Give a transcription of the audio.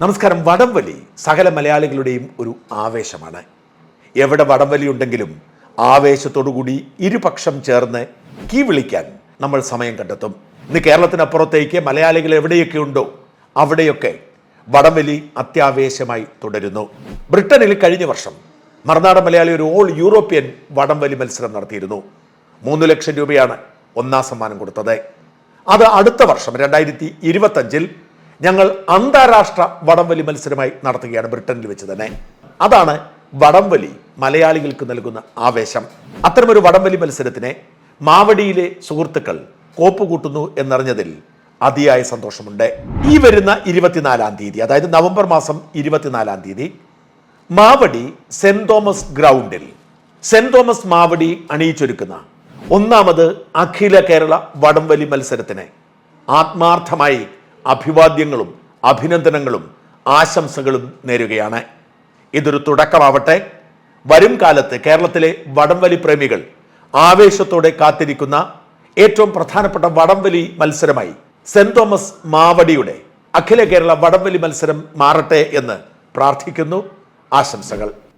നമസ്കാരം. വടംവലി സകല മലയാളികളുടെയും ഒരു ആവേശമാണ്. എവിടെ വടംവലി ഉണ്ടെങ്കിലും ആവേശത്തോടുകൂടി ഇരുപക്ഷം ചേർന്ന് കീ വിളിക്കാൻ നമ്മൾ സമയം കണ്ടെത്തും. ഇന്ന് കേരളത്തിനപ്പുറത്തേക്ക് മലയാളികൾ എവിടെയൊക്കെ ഉണ്ടോ അവിടെയൊക്കെ വടംവലി അത്യാവേശമായി തുടരുന്നു. ബ്രിട്ടനിൽ കഴിഞ്ഞ വർഷം മറുനാടൻ മലയാളി ഒരു ഓൾ യൂറോപ്യൻ വടംവലി മത്സരം നടത്തിയിരുന്നു. മൂന്ന് ലക്ഷം രൂപയാണ് ഒന്നാം സമ്മാനം കൊടുത്തത്. അത് അടുത്ത വർഷം രണ്ടായിരത്തി ഇരുപത്തഞ്ചിൽ ഞങ്ങൾ അന്താരാഷ്ട്ര വടംവലി മത്സരമായി നടത്തുകയാണ് ബ്രിട്ടനിൽ വെച്ച് തന്നെ. അതാണ് വടംവലി മലയാളികൾക്ക് നൽകുന്ന ആവേശം. അത്തരമൊരു വടംവലി മത്സരത്തിനെ മാവടിയിലെ സുഹൃത്തുക്കൾ കോപ്പുകൂട്ടുന്നു എന്നറിഞ്ഞതിൽ അതിയായ സന്തോഷമുണ്ട്. ഈ വരുന്ന ഇരുപത്തിനാലാം തീയതി അതായത് നവംബർ മാസം ഇരുപത്തിനാലാം തീയതി മാവടി സെന്റ് തോമസ് ഗ്രൗണ്ടിൽ സെന്റ് തോമസ് മാവടി അണിയിച്ചൊരുക്കുന്ന ഒന്നാമത് അഖില കേരള വടംവലി മത്സരത്തിന് ആത്മാർത്ഥമായി അഭിവാദ്യങ്ങളും അഭിനന്ദനങ്ങളും ആശംസകളും നേരുകയാണ്. ഇതൊരു തുടക്കമാവട്ടെ. വരും കാലത്ത് കേരളത്തിലെ വടംവലി പ്രേമികൾ ആവേശത്തോടെ കാത്തിരിക്കുന്ന ഏറ്റവും പ്രധാനപ്പെട്ട വടംവലി മത്സരമായി സെന്റ് തോമസ് മാവടിയുടെ അഖില കേരള വടംവലി മത്സരം മാറട്ടെ എന്ന് പ്രാർത്ഥിക്കുന്നു. ആശംസകൾ.